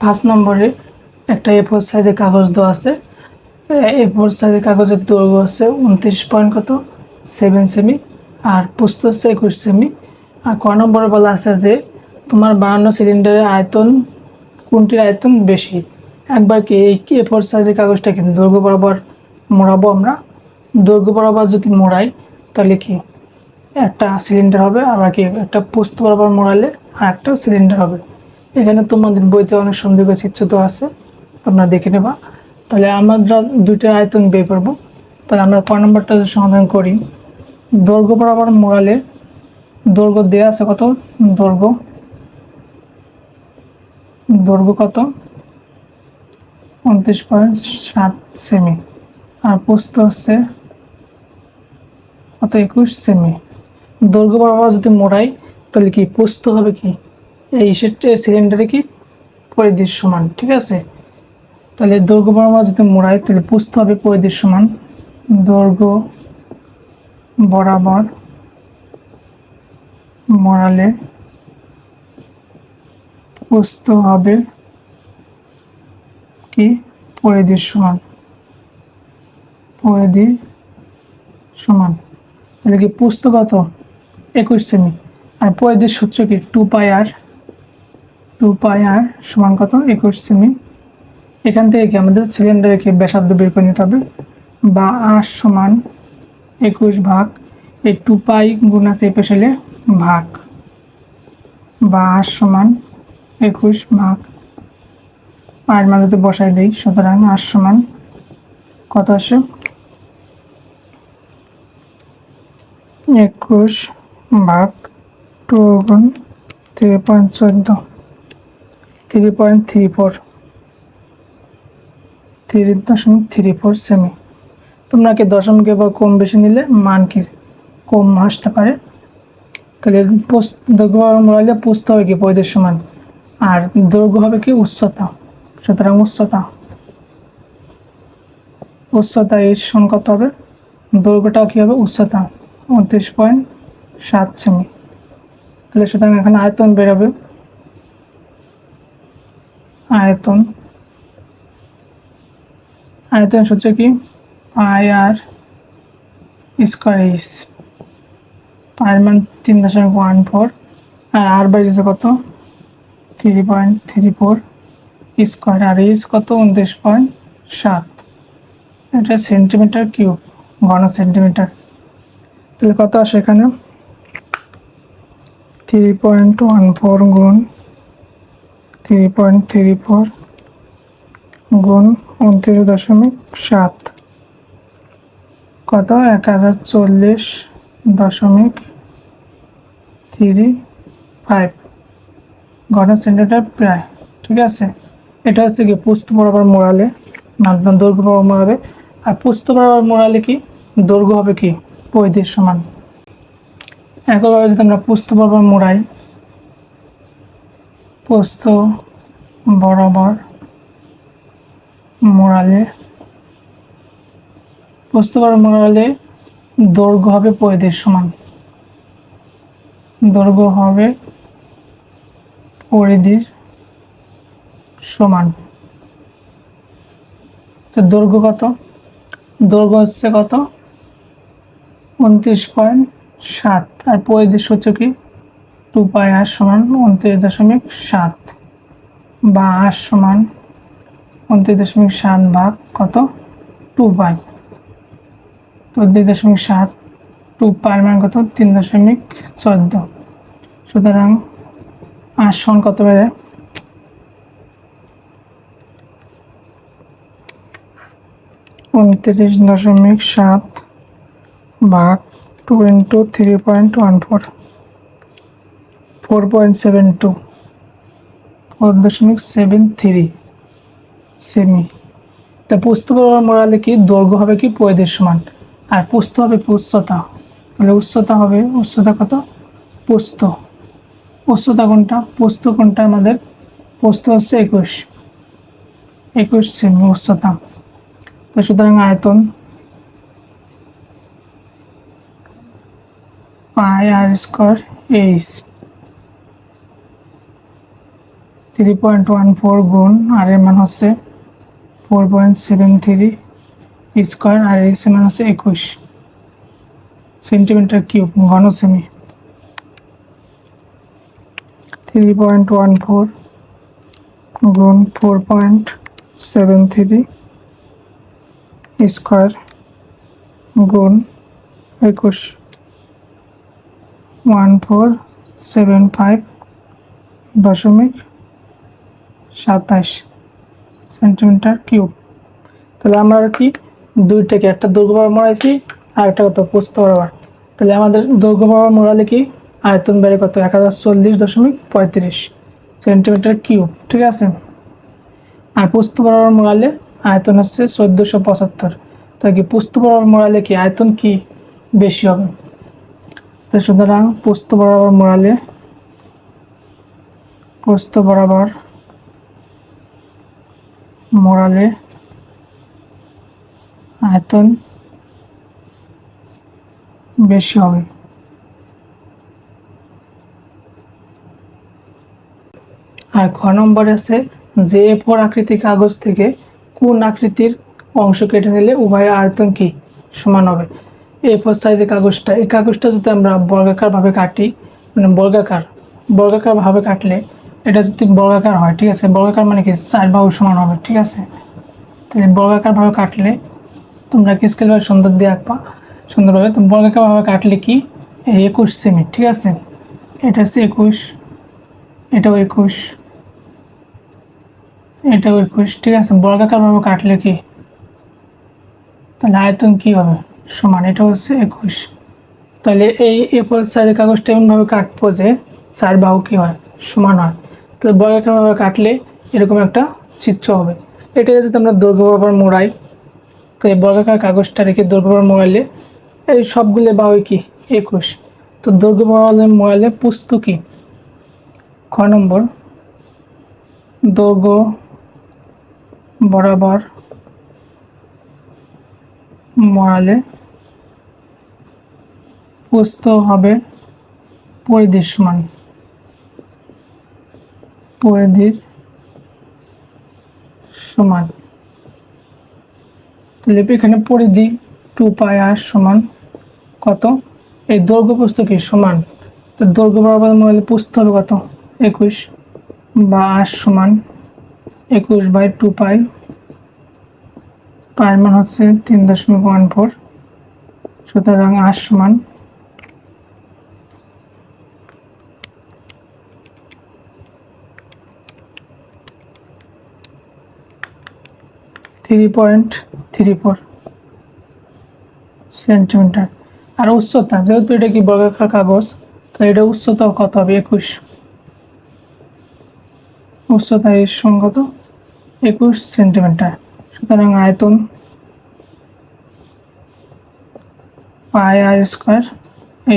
পাঁচ নম্বরে একটা এ ফোর সাইজের কাগজ দেওয়া আছে। এ ফোর সাইজের কাগজের দৈর্ঘ্য হচ্ছে উনত্রিশ পয়েন্ট কত? সেভেন সেমি আর পুস্ত হচ্ছে একুশ সেমি আর ক নম্বরে বলা আছে যে তোমার বানানো সিলিন্ডারের আয়তন, কোনটির আয়তন বেশি? একবার কি এই এ ফোর সাইজের কাগজটা কিন্তু দৈর্ঘ্য বরাবর মোড়াবো আমরা। দৈর্ঘ্য বরাবর যদি মোড়াই, তাহলে কি একটা সিলিন্ডার হবে, আবার কি একটা পোস্ত বরাবর মোড়ালে আর একটা সিলিন্ডার হবে। এখানে তোমাদের বইতে অনেক সুন্দর চিত্র তো আছে, তোমরা দেখে নেবা। তাহলে আমরা দুইটার আয়তন বের করব। তাহলে আমরা ক নম্বরটা সমাধান করি, দৈর্ঘ্য বরাবর মোড়ালে দৈর্ঘ্য দেওয়া আছে কত? দৈর্ঘ্য দৈর্ঘ্য কত? উনত্রিশ পয়েন্ট সাত সেমি। আর পোস্ত হচ্ছে কত? একুশ সেমি। দৈর্ঘ্য বরাবর যদি মোড়াই, তাহলে কি পোস্ত হবে কি? এই সিলিন্ডারে কি? পরিধির সমান ঠিক আছে? তাহলে দৈর্ঘ্য বরাবর যদি মোড়াই, তাহলে পুস্ত হবে পরিধির সমান দৈর্ঘ্য বরাবর মোড়ালে পুস্ত হবে কি? পরিধির সমান পরিধি সমান তাহলে কি পুস্ত কত একুশ সেমি আর পরিধির সূত্র কি? টু পাই আর টু পাই আর সমান কত? একুশ সেমি। এখান থেকে কি আমাদের সিলিন্ডারকে ব্যাসার্ধ বের করে নিতে হবে? বা আর সমান একুশ ভাগ এই টু পাই গুণ আছে ভাগ। বা আর সমান একুশ ভাগ। পায়ের মাঝে বসাই দিই, সুতরাং আর সমান কত আসে? একুশ ভাগ টু গুণ থ্রি পয়েন্ট চোদ্দ। Three point three four three দশমিক থ্রি ফোর সেমি তোমরা কি দশমিকে বা কম বেশি নিলে মান কি? কম আসতে পারে। তাহলে পোস্ত, দৈর্ঘ্য মোড়াইলে পুষতে হবে কি? পঁয়ত্রিশ সমান। আর দৈর্ঘ্য হবে কি? উচ্চতা। সুতরাং উচ্চতা। উচ্চতা এর সমান কত হবে? দৈর্ঘ্যটাও কী হবে? উচ্চতা। উনত্রিশ পয়েন্ট সাত সেমি তাহলে সুতরাং এখানে আয়তন বেরোবে আয়তন। আয়তন সূত্র কি? Pi r square h. পায়ের মান তিন দশমিক ওয়ান ফোর। আর আর বেরিয়েছে কত? Three point three four square. আর এইচ কত? উনত্রিশ পয়েন্ট সাত। এটা সেন্টিমিটার কিউব ঘন সেন্টিমিটার তাহলে কত আসে এখানে? থ্রি পয়েন্ট ওয়ান ফোর গুণ থ্রি পয়েন্ট থ্রি ফোর গুণ উনত্রিশ দশমিক সাত। কত? এক হাজার চল্লিশ দশমিক থ্রি ফাইভ ঘন সেন্টিমিটার প্রায়, ঠিক আছে? এটা হচ্ছে কি পুস্ত বরাবর মোড়ালে, মাধ্যম দৈর্ঘ্য বরাবর মোড়াবে। আর পুস্ত বরাবর মোড়ালে কি? দৈর্ঘ্য হবে কি? পঁয়ত্রিশ সমান। একইভাবে যদি আমরা পুস্ত বরাবর মোড়াই পোস্ত, বরাবর, মোড়ালে। পোস্ত বরাবর মোড়ালে দৈর্ঘ্য হবে পরিধির সমান। দৈর্ঘ্য হবে পরিধির সমান। তো দৈর্ঘ্য কত? দৈর্ঘ্য হচ্ছে কত? উনত্রিশ পয়েন্ট সাত। আর পরিধির সূত্র কি? টু পাই আর সমান উনত্রিশ দশমিক সাত বা আর সমান উনত্রিশ দশমিক সাত ভাগ কত? Two pi. তো দশমিক সাত, টু পাই মান কত? তিন দশমিক চোদ্দ। সুতরাং আর সমান কত বেড়ে? উনত্রিশ দশমিক সাত ভাগ two into three point one four. Four point seven two four দশমিক সেভেন থ্রি সেমি তা পুস্ত মোড়ালে কি দৈর্ঘ্য হবে কি পঁয়ত্রিশ সমান? আর পুস্ত হবে কি উচ্চতা? তাহলে উচ্চতা হবে, উচ্চতা কত? পুস্ত উচ্চতা কোনটা? পুস্ত কোনটা আমাদের? পুস্ত হচ্ছে একুশ। একুশ সেমি উচ্চতা। তো সুতরাং আয়তন pi r square h. Three point one four গুণ আর এর মান হচ্ছে four point seven three square r এর মান হচ্ছে একুশ সেন্টিমিটার কিউব ঘন সেমি থ্রি পয়েন্ট ওয়ান ফোর গুণ four point seven three square গুণ একুশ ওয়ান ফোর সেভেন ফাইভ দশমিক সাতাশ সেন্টিমিটার কিউব। তাহলে আমরা আর কি দুইটাকে একটা দৈর্ঘ্য বরাবর মোড়াইছি, আর একটা কত? পোস্ত বরাবর তাহলে আমাদের দৈর্ঘ্য বরাবর মোড়ালে কি? আয়তন বেড়ে কত? এক হাজার চল্লিশ দশমিক পঁয়ত্রিশ সেন্টিমিটার কিউব, ঠিক আছে? আর পুস্ত বরাবর মোড়ালে আয়তন হচ্ছে চোদ্দোশো পঁচাত্তর। তাই কি পুস্ত বরাবর মোড়ালে কি? আয়তন কি? বেশি হবে। তো সুতরাং পুস্ত বরাবর মোড়ালে পুস্ত বরাবর মোড়ালে আয়তন বেশি হবে। আর খ নম্বরে আছে যে ফোর আকৃতির কাগজ থেকে কোন আকৃতির অংশ কেটে নিলে উভয় আয়তন কি সমান হবে? এ ফোর সাইজের কাগজটা, এই কাগজটা যদি আমরা বর্গাকারভাবে কাটি মানে বর্গাকার, বর্গাকারভাবে কাটলে এটা যদি বর্গাকার হয়, ঠিক আছে? বর্গাকার মানে কি? চার বাহু সমান হবে, ঠিক আছে? তাহলে বর্গাকারভাবে কাটলে তোমরা কি স্কেলভাবে সুন্দর দিয়ে আঁকবা? সুন্দরভাবে। তো বর্গাকারভাবে কাটলে কি? এই একুশ সেমি, ঠিক আছে? এটা হচ্ছে একুশ, এটাও একুশ এটাও একুশ, ঠিক আছে? বর্গাকারভাবে কাটলে কি? তাহলে আয়তন কী হবে? সমান, এটা হচ্ছে একুশ। তাহলে এই এরপর সাইজের কাগজটা এমনভাবে কাটবো যে চার বাহু কী হয়? সমান হয়। বর্গাকারভাবে কাটলে এরকম একটা চিত্র হবে। এটা যদি আমরা দৈর্ঘ্য বরাবর মোড়াই তো এই বর্গাকার কাগজটা রেখে দৈর্ঘ্য বরাবর মোড়াইলে, এই সবগুলো বাহু কি? একুশ। তো দৈর্ঘ্য বরাবর মোড়াইলে পুস্তু কি খ নম্বর দৈর্ঘ্য বরাবর মরালে পুস্ত হবে পরিধির পরিধির সমান। তাহলে এখানে পরিধি টু পাই আর সমান কত? এই দৈর্ঘ্য পুস্ত কি সমান, তো দৈর্ঘ্য বরাবর মূল্য পুস্ত হবে কত? একুশ বা আর সমান একুশ বাই টু পাই পায়ের মান হচ্ছে তিন দশমিক ওয়ান ফোর সুতরাং আর সমান three point three four centimetre আর উচ্চতা, যেহেতু এটা কি বর্গাকার কাগজ, তো এটা উচ্চতা কত হবে? একুশ। উচ্চতা এর সঙ্গত একুশ সেন্টিমিটার। সুতরাং আয়তন পাই আর স্কোয়ার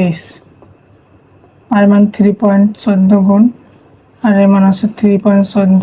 এইচ। আর মান থ্রি পয়েন্ট চোদ্দ গুণ, আর এর মান হচ্ছে থ্রি পয়েন্ট চোদ্দ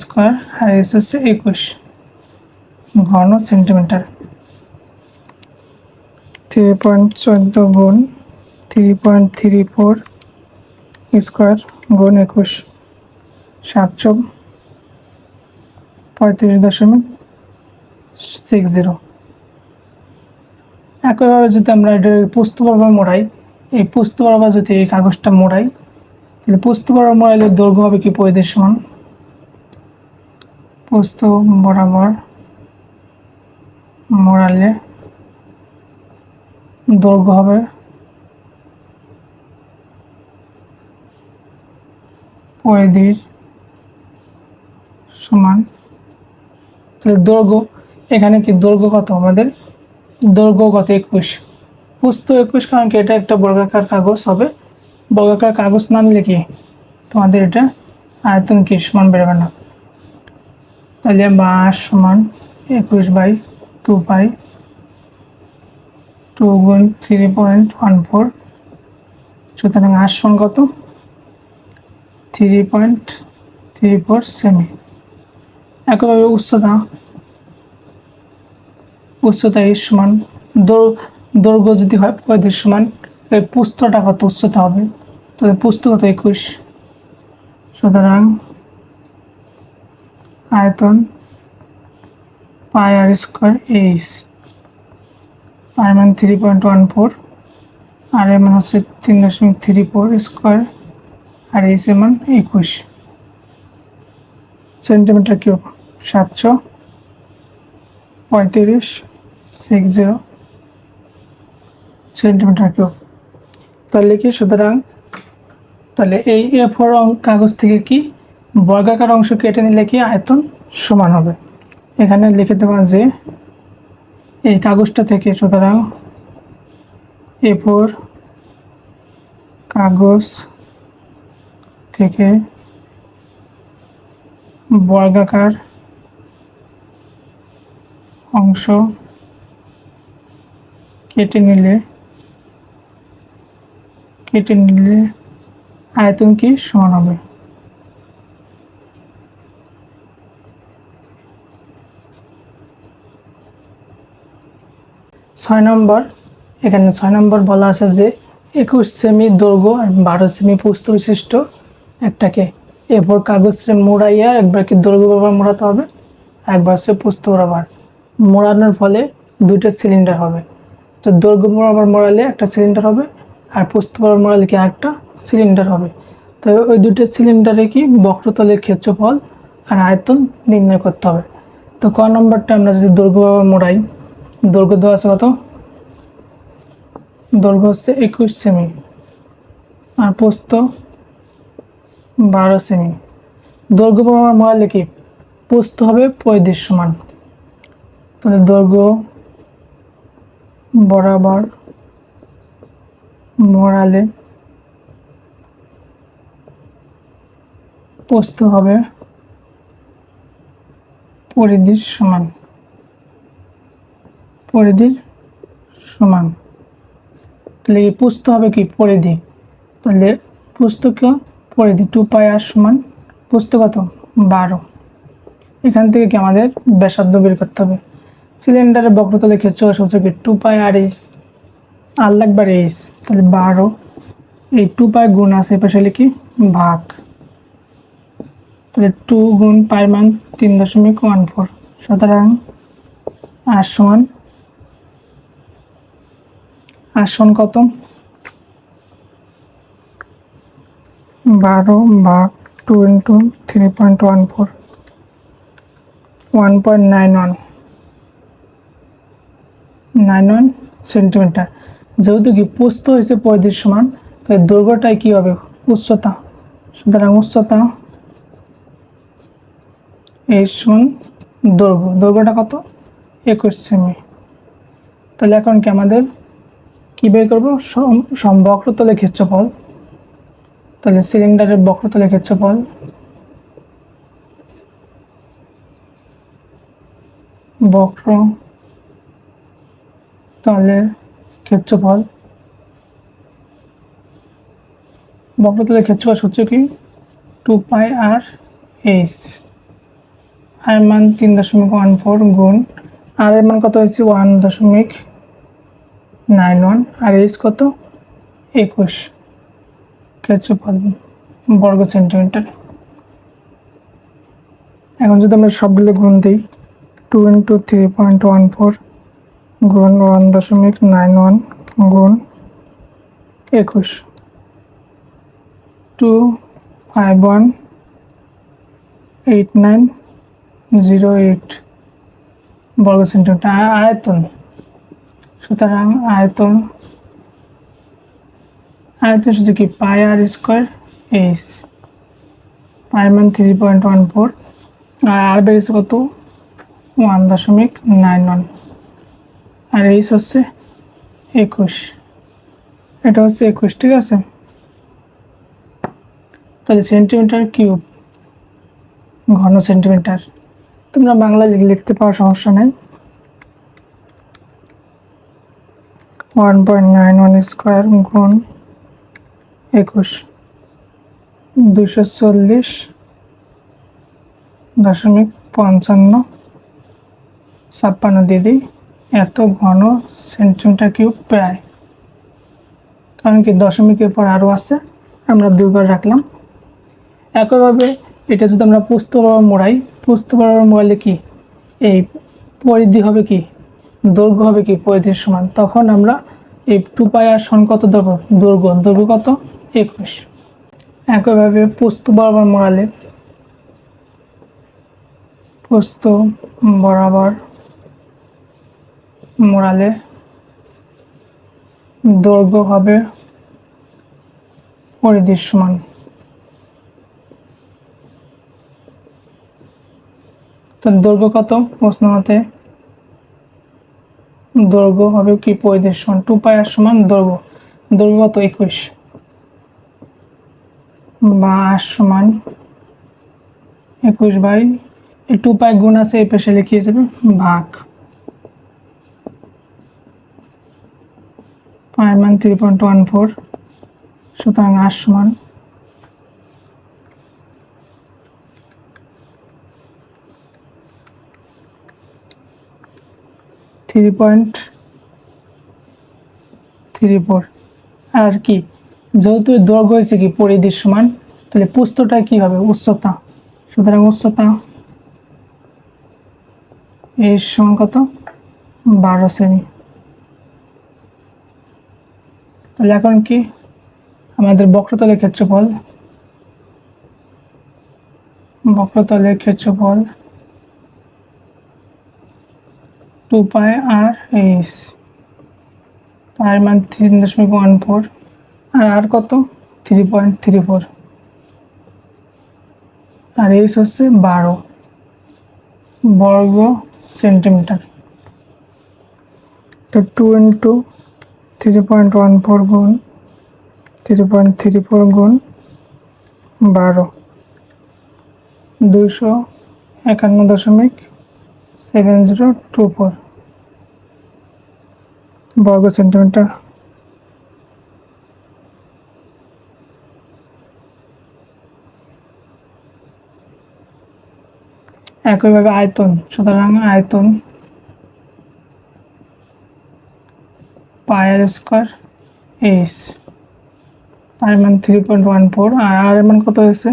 স্কোয়ার, আর এস হচ্ছে একুশ। ঘন সেন্টিমিটার থ্রি পয়েন্ট চোদ্দ গুণ three point three four square গুণ একুশ। সাতশো পঁয়ত্রিশ দশমিক সিক্স জিরো একইভাবে যদি আমরা এটা পুস্ত বরাবর মোড়াই, এই পুস্ত বরাবর যদি এই কাগজটা মোড়াই, তাহলে পুস্ত বরাবর মোড়াইলে দৈর্ঘ্য হবে কি পরিধির সমান? পুস্ত বরাবর মোড়ালে দৈর্ঘ্য হবে পরিধির সমান। তাহলে দৈর্ঘ্য, এখানে কি দৈর্ঘ্য কত আমাদের? দৈর্ঘ্য কত একুশ। পুস্ত একুশ, কারণ কি এটা একটা বর্গাকার কাগজ হবে। বর্গাকার কাগজ না নিলে কি তোমাদের এটা আয়তন কি সমান বেরোবে না। তাহলে বাস সমান একুশ বাই টু পাই টু গুণ থ্রি পয়েন্ট ওয়ান ফোর সুতরাং আর সমান কত? থ্রি পয়েন্ট থ্রি ফোর সেমি একইভাবে উচ্চতা। উচ্চতা এর সমান দৈর্ঘ্য যদি হয় পঁয়ত্রিশ সমান এই পুস্তটা কত? উচ্চতা হবে। তো পুস্তক কত? একুশ। সুতরাং আয়তন pi r square h. Pi মান three point one four r এর হচ্ছে তিন দশমিক three four square r h এর একুশ। সেন্টিমিটার কিউব সাতশো, পঁয়ত্রিশ সিক্স জিরো সেন্টিমিটার কিউব তাহলে কি সুতরাং, তাহলে এই এ ফোর কাগজ থেকে কি বর্গাকার অংশ কেটে নিলে কি আয়তন সমান হবে? এখানে লিখে দেওয়া যে এই কাগজটা থেকে সুতরাং এ ফোর কাগজ থেকে বর্গাকার অংশ কেটে নিলে কেটে নিলে আয়তন কি সমান হবে? ছয় নম্বর, এখানে ছয় নম্বর বলা আছে যে একুশ সেমি দৈর্ঘ্য আর বারো সেমি পুস্ত বিশিষ্ট একটাকে। এরপর কাগজে মোড়াইয়া একবার কি দৈর্ঘ্য মোড়াতে হবে? একবার সে পুস্ত বরাবর। মোড়ানোর ফলে দুইটা সিলিন্ডার হবে। তো দৈর্ঘ্য বরাবর মোড়ালে একটা সিলিন্ডার হবে আর পুস্ত বরাবর মোড়ালে কি একটা সিলিন্ডার হবে। তো ওই দুটো সিলিন্ডারে কি বক্রতলের ক্ষেত্রফল আর আয়তন নির্ণয় করতে হবে। তো ক নম্বরটা আমরা যদি দৈর্ঘ্য মোড়াই দৈর্ঘ্য দেওয়া আছে কত? দৈর্ঘ্য হচ্ছে একুশ সেমি। আর পোস্ত বারো সেমি। দৈর্ঘ্য বরাবর মোড়ালে কি পোস্ত হবে পঁয়ত্রিশ সমান। তাহলে দৈর্ঘ্য বরাবর মোড়ালে পোস্ত হবে পরিধির সমান। পরিধির সমান। তাহলে এই পুস্ত হবে কি? পরিধি। তাহলে পুস্তক পরিধি টু পাই আর সমান পুস্তক কত? বারো। এখান থেকে কি আমাদের ব্যাসার্ধ বের করতে হবে। সিলিন্ডারের বক্রতলে ক্ষেত্র সূত্র কি টু পাই আর এইচ। আর লাগবে এইচ, তাহলে বারো। এই টু পাই গুণ আছে এই পাশে লিখি ভাগ। তাহলে টু গুণ পাই মান তিন দশমিক ওয়ান ফোর। সুতরাং আর সমান আর সমান কত? বারো ভাগ two into three point one four one point nine one nine one centimetre যেহেতু কি পোস্ত হয়েছে পঁয়ত্রিশ সমান, তাই দৈর্ঘ্যটাই কী হবে? উচ্চতা। সুতরাং উচ্চতা এই সমান দৈর্ঘ্য। দৈর্ঘ্যটা কত? একুশ সেমি। তাহলে এখন কি আমাদের কী বের করব? বক্রতলের ক্ষেত্রফল তাহলে সিলিন্ডারের বক্রতলের ক্ষেত্রফল বক্র তলের ক্ষেত্রফল বক্রতলের ক্ষেত্রফল সূত্র কি? টু পাই আর এইচ। আর মান তিন দশমিক ওয়ান ফোর গুণ। আর এর মান কত হয়েছে? ওয়ান দশমিক নাইন ওয়ান আর এইচ কত? একুশ। ক্ষেত্রফল বর্গ সেন্টিমিটার। এখন যদি আমরা সবগুলো গুণ দিই two into three point one four গুণ ওয়ান দশমিক নাইন ওয়ান গুণ একুশ। Two five one eight nine zero eight বর্গ সেন্টিমিটার। আয়তন। সুতরাং আয়তন আয়তন শুধু কি? Pi r square h. Pi মান থ্রি পয়েন্ট ওয়ান ফোর আর আর বেড়েছে কত? ওয়ান দশমিক নাইন ওয়ান আর এইচ হচ্ছে একুশ। এটা হচ্ছে একুশ, ঠিক আছে? তাহলে সেন্টিমিটার কিউব ঘন সেন্টিমিটার তোমরা বাংলা লিখ- লিখতে পাওয়ার সমস্যা নেই। One point nine one square গুণ একুশ। দুশো চল্লিশ দশমিক পঞ্চান্ন। ছাপ্পান্ন দিয়ে দিই এত ঘন সেন্টিমিটার কিউব প্রায়। কারণ কি দশমিকের পর আরও আছে, আমরা দুইবার রাখলাম। একইভাবে এটা যদি আমরা পুস্ত মোড়াই, পুস্ত বরাবর মোড়ালে কি? এই পরিধি হবে কি? দৈর্ঘ্য হবে কি পরিধির সমান? তখন আমরা এই টু পাই সমান কত ধরবো? দৈর্ঘ্য দৈর্ঘ্য কত? একুশ। একইভাবে পুস্ত বরাবর মোড়ালে পুস্ত বরাবর মোড়ালে দৈর্ঘ্য হবে পরিধির তো দৈর্ঘ্য কত? প্রশ্ন মতে দৈর্ঘ্য হবে কি পরিধির সমান? টু পাই আর সমান দৈর্ঘ্য। দৈর্ঘ্য কত? একুশ। বা আর সমান একুশ বাই টু পাই গুণ আছে, এই পেশে লিখিয়ে যাবে ভাগ। পাই মান থ্রি পয়েন্ট ওয়ান ফোর সুতরাং আর সমান three point three four r কি? যেহেতু দৈর্ঘ্য হয়েছে কি পরিধির সমান, তাহলে পুস্তটা কি হবে? উচ্চতা। সুতরাং উচ্চতা এর সমান কত? বারো সেমি তাহলে এখন কি? আমাদের বক্রতলের ক্ষেত্রফল। বক্রতলের ক্ষেত্রফল টু পাই আর এইচ পাই মান তিন দশমিক ওয়ান ফোর আর আর কত? থ্রি পয়েন্ট থ্রি ফোর আর এইচ হচ্ছে বারো বর্গ সেন্টিমিটার। তো two into three point one four গুণ থ্রি পয়েন্ট থ্রি ফোর গুণ বারো। দুশো একান্ন দশমিক সেভেন জিরো টু ফোর বর্গ সেন্টিমিটার। একইভাবে আয়তন, সুতরাং আয়তন পায়ের স্কোয়ার এইচ পায়ের মান থ্রি পয়েন্ট ওয়ান ফোর আর আর মান কত হয়েছে?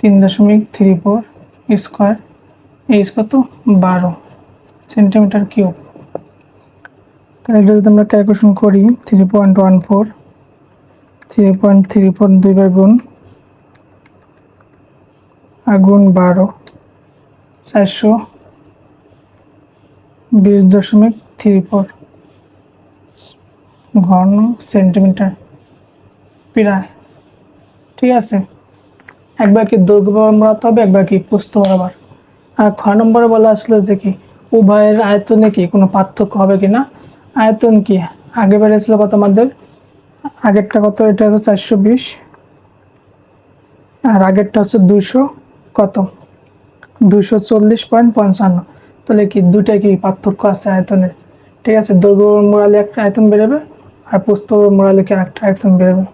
তিন দশমিক থ্রি ফোর স্কোয়ার এইচ কত? বারো সেন্টিমিটার কিউব। তাহলে এটা যদি আমরা ক্যালকুলেশন করি three point one four three point three four দুইবার গুণ আগুন বারো, চারশো বিশ দশমিক থ্রি ফোর ঘন সেন্টিমিটার প্রায়। ঠিক আছে? একবার কি দৈর্ঘ্য বরাবর হবে, একবার কি প্রস্থ বরাবর? আর খ নম্বরে বলা আসলো যে কি, উভয়ের আয়তনে কি কোনো পার্থক্য হবে কি না আয়তন কি? আগে বেড়েছিল কত আমাদের? আগেরটা কত? এটা হচ্ছে চারশো বিশ। আর আগেরটা হচ্ছে দুশো কত? দুশো চল্লিশ পয়েন্ট পঞ্চান্ন। তাহলে কি দুটাই কি পার্থক্য আছে আয়তনের? ঠিক আছে দৈর্ঘ্য মোড়ালে একটা আয়তন বেরোবে আর প্রস্থ মোড়ালে কি একটা আয়তন বেরোবে?